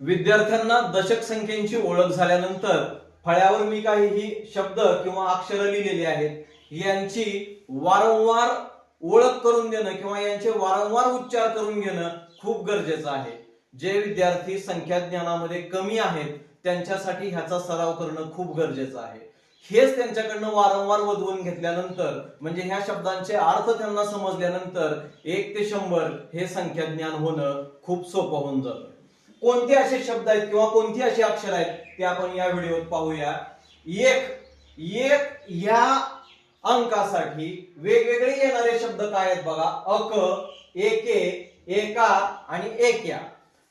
विद्यार्थ्यांना दशक संख्येची ओळख झाल्यानंतर फळ्यावर मी काही शब्द किंवा अक्षरं लिहिलेली आहेत. यांची वारंवार ओळख करून देणं किंवा यांचे वारंवार उच्चार करून घेणं खूप गरजेचं आहे. जे विद्यार्थी संख्या ज्ञानामध्ये कमी आहेत त्यांच्यासाठी ह्याचा सराव करणं खूप गरजेचं आहे. हेच त्यांच्याकडनं वारंवार वधवून घेतल्यानंतर म्हणजे ह्या शब्दांचे अर्थ त्यांना समजल्यानंतर एक ते शंभर हे संख्या ज्ञान होणं खूप सोपं होऊन जातं. कोणते असे शब्द आहेत किंवा कोणती अशी अक्षर आहेत ते आपण या व्हिडिओत पाहूया. एक एक या अंकासाठी वेगवेगळे येणारे शब्द काय आहेत बघा? अक एके एका आणि एक्या.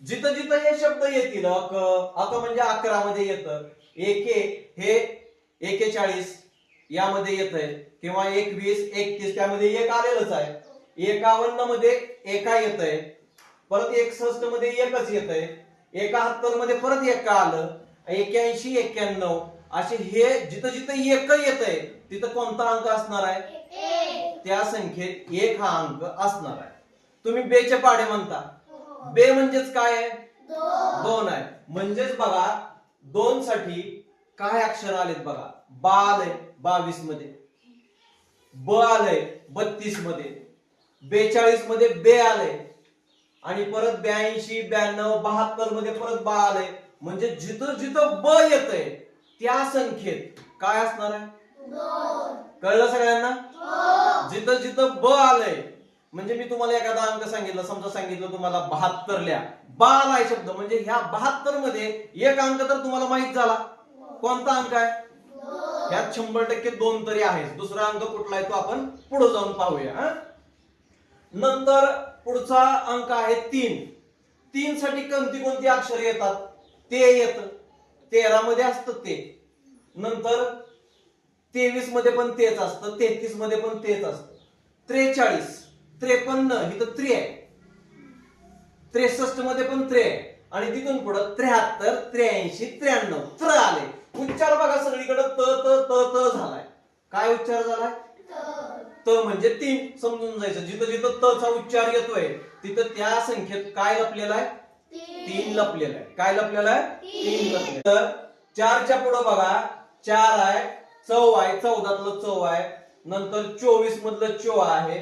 जिथं जिथं हे शब्द येतील अक अक म्हणजे अकरा मध्ये येतं. एके हे एकेचाळीस यामध्ये येत आहे किंवा एकवीस एकतीस त्यामध्ये एक आलेलंच आहे. एकावन्नमध्ये एका येत आहे परत एकसष्टमध्ये एकच येत आहे एकाहत्तरमध्ये परत एक आलं. एक्याऐंशी एक्क्याण्णव असे हे जिथं जिथं एक येत आहे तिथं कोणता अंक असणार आहे? त्या संख्येत एक हा अंक असणार आहे. तुम्ही बेचे पाडे म्हणता. बे म्हणजेच काय आहे? दोन. आहे. म्हणजेच बघा दोन साठी काय अक्षर आलेत बघा? बा आलंय बावीसमध्ये. ब आलंय बत्तीसमध्ये. बेचाळीसमध्ये बे आलंय. आणि परत ब्याऐंशी ब्याण्णव बहात्तरमध्ये परत बा आलंय. म्हणजे जिथं जिथं ब येतंय त्या संख्येत काय असणार आहे? कळलं सगळ्यांना? जिथं जिथं ब आलंय. म्हणजे मी तुम्हाला एखादा अंक सांगितलं समजा सांगितलं तुम्हाला बहात्तरल्या. बा आलाय शब्द. म्हणजे ह्या बहात्तरमध्ये एक अंक तर तुम्हाला माहीत झाला. कोणता अंक आहे? ह्यात शंभर टक्के दोन तरी आहे दुसरा अंक कुठला आहे तो आपण पुढे जाऊन पाहूया हा? नंतर पुढचा अंक आहे तीन. तीन साठी कोणती कोणती अक्षर येतात? ते येत. तेरा मध्ये असतं ते. नंतर तेवीसमध्ये पण तेच असतं. तेहतीसमध्ये पण तेच असतं. त्रेचाळीस. त्रेपन्न. ही तर त्रे आहे. त्रेसष्टमध्ये पण त्रे आहे. आणि तिथून पुढं त्र्याहत्तर त्र्याऐंशी त्र्याण्णव. त्र आले उच्चार बघा सगळीकडे त त त त झालाय. काय उच्चार झालाय? त म्हणजे तीन समजून जायचं. जिथं जिथं त चा उच्चार येतोय तिथं त्या संख्येत काय लपलेला आहे? तीन लपलेला आहे. काय लपलेला आहे? तीन लपले तर चारच्या पुढं बघा. चार आहे चव आहे चौदातलं चव आहे. नंतर चोवीस मधलं चो आहे.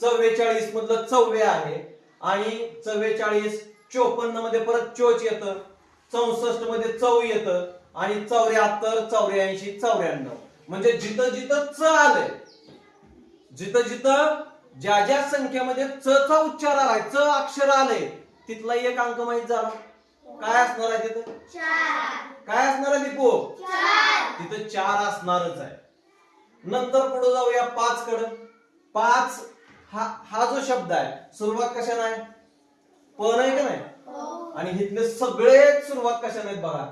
चव्वेचाळीस मधलं चव्वे आहे. आणि चव्वेचाळीस चोपन्नमध्ये परत चोच येतं. चौसष्टमध्ये चव येतं. आणि चौऱ्याहत्तर चौऱ्याऐंशी चौऱ्याण्णव. म्हणजे जिथं जिथं च आलंय जिथं जिथं ज्या ज्या संख्येमध्ये च चा उच्चार आलाय च अक्षर आलंय तिथला एक अंक माहीत झाला. काय असणार आहे तिथं? काय असणार आहे दीपू तिथं चार असणारच आहे. नंतर पुढे जाऊया पाच कडं. पाच हा हा जो शब्द आहे सुरुवात कशाने आहे? पण आहे का नाही? आणि इथले सगळे सुरुवात कशाने आहेत बघा.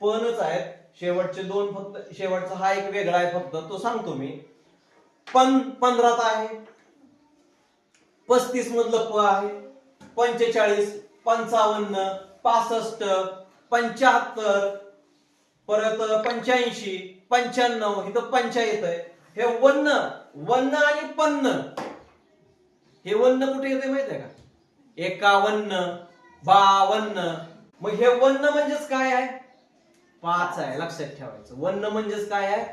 पणच आहेत. शेवटचे दोन फक्त शेवटचा हा एक वेगळा आहे फक्त तो सांगतो मी. पण पंधरात आहे. पस्तीस मधलं प आहे. पंचेचाळीस पंचावन्न पासष्ट पंच्याहत्तर परत पंच्याऐंशी पंच्याण्णव इथं पंचा येत आहे हे वन्न वन्न आणि पन्न. हे वन्न कुठे येते माहीत आहे का? एकावन्न बावन्न. मग हे वन्न म्हणजेच काय आहे? पाच आहे लक्षात ठेवायचं. वन्न म्हणजेच काय आहे?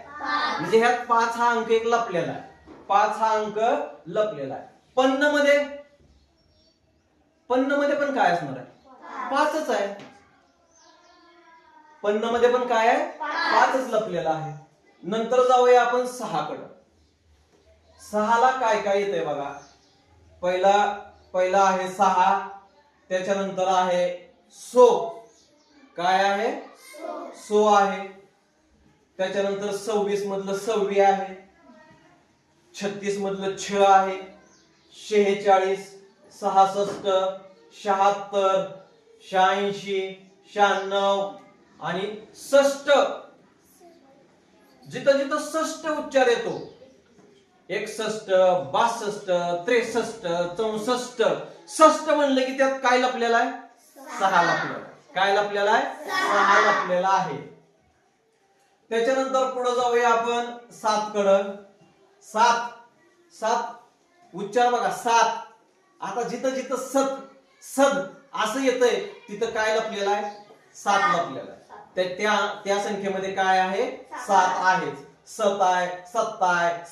म्हणजे ह्यात पाच हा अंक एक लपलेला आहे. पाच हा अंक लपलेला आहे. पन्नमध्ये पन्नमध्ये पण काय असणार आहे? पाचच आहे. पन्नमध्ये पण काय आहे? पाचच लपलेला आहे. नंतर जाऊया आपण सहा कडं सहाला काय काय येतंय बघा? पहिला पहिला आहे सहा त्याच्यानंतर आहे सो. काय आहे? सो आहे. त्याच्यानंतर सव्वीस मधलं सव्वी आहे. छत्तीस मधलं छ आहे. शेहेचाळीस सहासष्ट शहात्तर शहाऐंशी शहाण्णव आणि षष्ट जिथं जिथं षष्ट उच्चार येतो एकसष्ट बासष्ट त्रेसष्ट चौसष्ट षष्ट म्हणलं की त्यात काय लपलेलं आहे? सहा लपलेला. काय लपलेला आहे? सहा लपलेला आहे. त्याच्यानंतर पुढे जाऊया आपण सात कड सात. सात. उच्चार बघा सात. आता जिथं जिथं सत सद असं येतंय तिथं काय लपलेलं आहे? सात लपलेलं आहे. त्या- त्या त्या संख्येमध्ये काय आहे? सात आहेच सत आहे सत्त आहे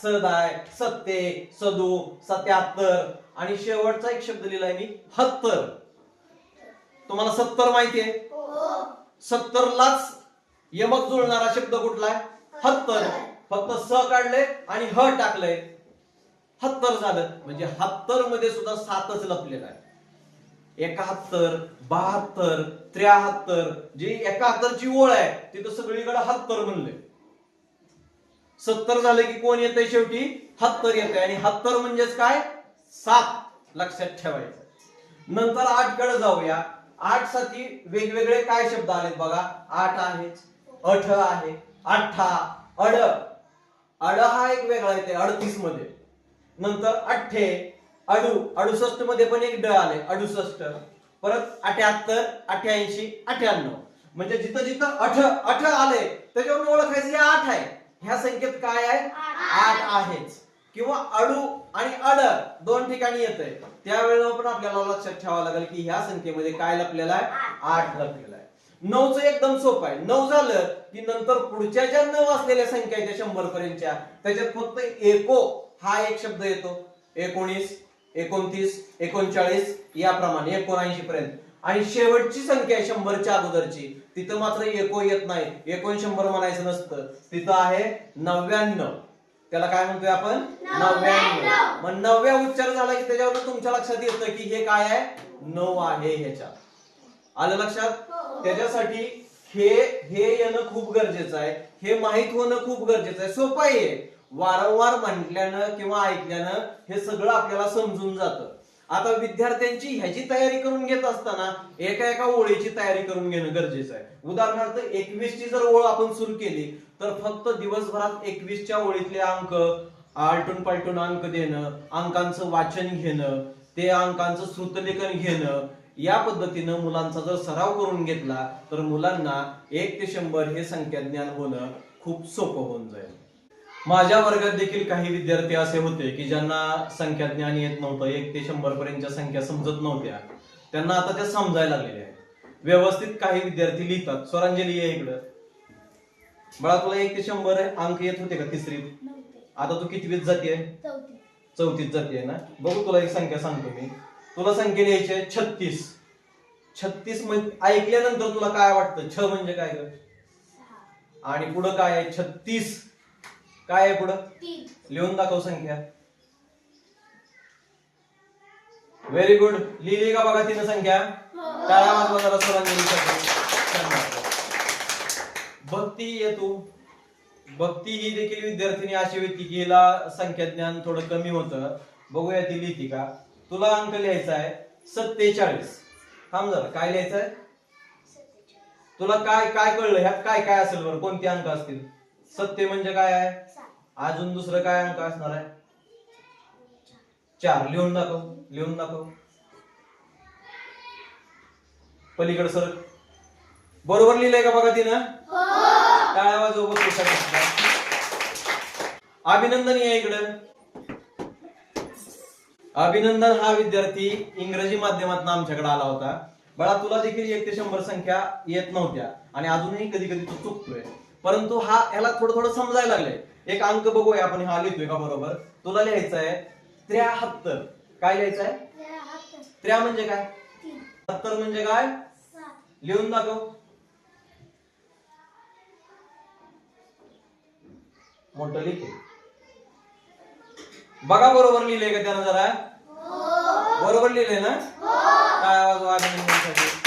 सत्ते सदू सत्याहत्तर. आणि शेवटचा एक शब्द लिहिलाय मी हत्तर. तुम्हाला सत्तर माहिती आहे. सत्तरलाच यमक जुळणारा शब्द कुठला आहे? हत्तर. फक्त स काढले आणि ह टाकलंय हत्तर झालं. म्हणजे हत्तरमध्ये सुद्धा सातच लपलेला आहे. एकाहत्तर बहात्तर त्र्याहत्तर जी एकाहत्तरची ओळ आहे तिथं सगळीकडे हत्तर म्हणले. सत्तर झालं की कोण येतंय शेवटी? हत्तर येतंय. आणि हत्तर म्हणजेच काय? सात. लक्षात ठेवायचं. नंतर आठकडे जाऊया. आठसाठी वेगवेगळे काय शब्द आलेत बघा? आठ आहे अठ आहे अठ्ठा अड. अड हा एक वेगळा येते अडतीसमध्ये. नंतर अठ्ठे अडू अडुसष्टमध्ये पण एक ड आले अडुसष्ट. परत अठ्याहत्तर अठ्याऐंशी अठ्याण्णव म्हणजे जिथं जिथं अठ अठ आले त्याच्यावरून ओळखायचं हे आठ आहे. ह्या संख्येत काय आहे? आठ आहेच. किंवा अडू आणि अड दोन ठिकाणी येत आहे त्यावेळेला पण आपल्याला लक्षात ठेवावं लागेल की ह्या संख्येमध्ये काय लपलेला आहे? आठ लपलेला आहे. नऊचं एकदम सोपं आहे. नऊ झालं की नंतर पुढच्या ज्या नऊ असलेल्या संख्या आहेत त्या शंभर पर्यंतच्या त्याच्यात फक्त एको हा एक शब्द येतो. एकोणीस एकोणतीस एकोणचाळीस याप्रमाणे एकोणऐंशी पर्यंत आणि शेवटची संख्या आहे शंभरच्या अगोदरची. तिथं मात्र एको येत नाही. एकोण शंभर म्हणायचं नसतं. तिथं आहे नव्याण्णव. त्याला काय म्हणतोय आपण? नव्याण्णव मग नवव्या उच्चार झाला की त्याच्यावर तुमच्या लक्षात येतं की हे काय आहे? नऊ आहे ह्याच्यात. आलं लक्षात? त्याच्यासाठी हे हे येणं खूप गरजेचं आहे. हे माहीत होणं खूप गरजेचं आहे. सोपं आहे. वारंवार म्हटल्यानं किंवा ऐकल्यानं हे सगळं आपल्याला समजून जातं. आता विद्यार्थ्यांची ह्याची तयारी करून घेत असताना एका एका ओळीची तयारी करून घेणं गरजेचं आहे. उदाहरणार्थ एकवीस ची जर ओळ आपण सुरू केली तर फक्त दिवसभरात एकवीसच्या ओळीतले अंक आलटून पालटून अंक देणं अंकांचं वाचन घेणं ते अंकांचं श्रुतलेखन घेणं या पद्धतीनं मुलांचा जर सराव करून घेतला तर मुलांना एक ते शंभर हे संख्या ज्ञान होणं खूप सोपं होऊन जाईल. माझ्या वर्गात देखील काही विद्यार्थी असे होते की ज्यांना संख्या ज्ञान येत नव्हतं एक ते शंभर पर्यंतच्या संख्या समजत नव्हत्या. त्यांना आता त्या समजायला लागलेल्या आहेत. व्यवस्थित काही विद्यार्थी लिहितात. स्वरांजली आहे इकडं. बाळा तुला एक ते शंभर अंक येत होते का? तिसरीत आता तू कितवीत जाते चौथीत. जाते ना? बघू तुला एक संख्या सांगतो मी. तुला संख्या लिहायची आहे छत्तीस. छत्तीस म्हणजे ऐकल्यानंतर तुला काय वाटतं? छ म्हणजे काय ग? आणि पुढं काय आहे? छत्तीस. काय आहे पुढं? लिहून दाखव संख्या. व्हेरी गुड लिहिली का बघा तिनं संख्या? टाळ्या वाजवा जरा स्वरांजलीसाठी. छान. भक्ती येतो भक्ती ही देखील विद्यार्थिनी अशी होती की हिला संख्या ज्ञान थोडं कमी होतं. बघूया ती लिहिती का? तुला अंक लिहायचा आहे सत्तेचाळीस. थांब जरा काय लिहायचं आहे? तुला काय काय कळलं ह्यात? काय काय असेल बरं? कोणते अंक असतील? सत्य म्हणजे काय आहे? अजून दुसरं काय अंक असणार आहे? चार. लिहून दाखव. लिहून दाखव. पलीकडे सर. बरोबर लिहिलंय का बघा तिनं? टाळ्या वाजव बघू शकता. अभिनंदन या इकडं. अभिनंदन हा विद्यार्थी इंग्रजी माध्यमातून आमच्याकडे आला होता. बाळा तुला देखील एक ते शंभर संख्या येत नव्हत्या आणि अजूनही कधी कधी तू चुकतोय. परंतु हा ह्याला थोडं थोडं समजायला लागलंय. एक अंक बघूया आपण हा लिहितोय का बरोबर? तुला लिहायचं आहे त्र्याहत्तर. काय लिहायचं आहे त्र्या म्हणजे काय? हत्तर म्हणजे काय? लिहून दाखव. मोठं लिखे. बघा बरोबर लिहिलंय का त्यानं जरा? बरोबर लिहिलंय ना? काय आवाज वाजवण्यासाठी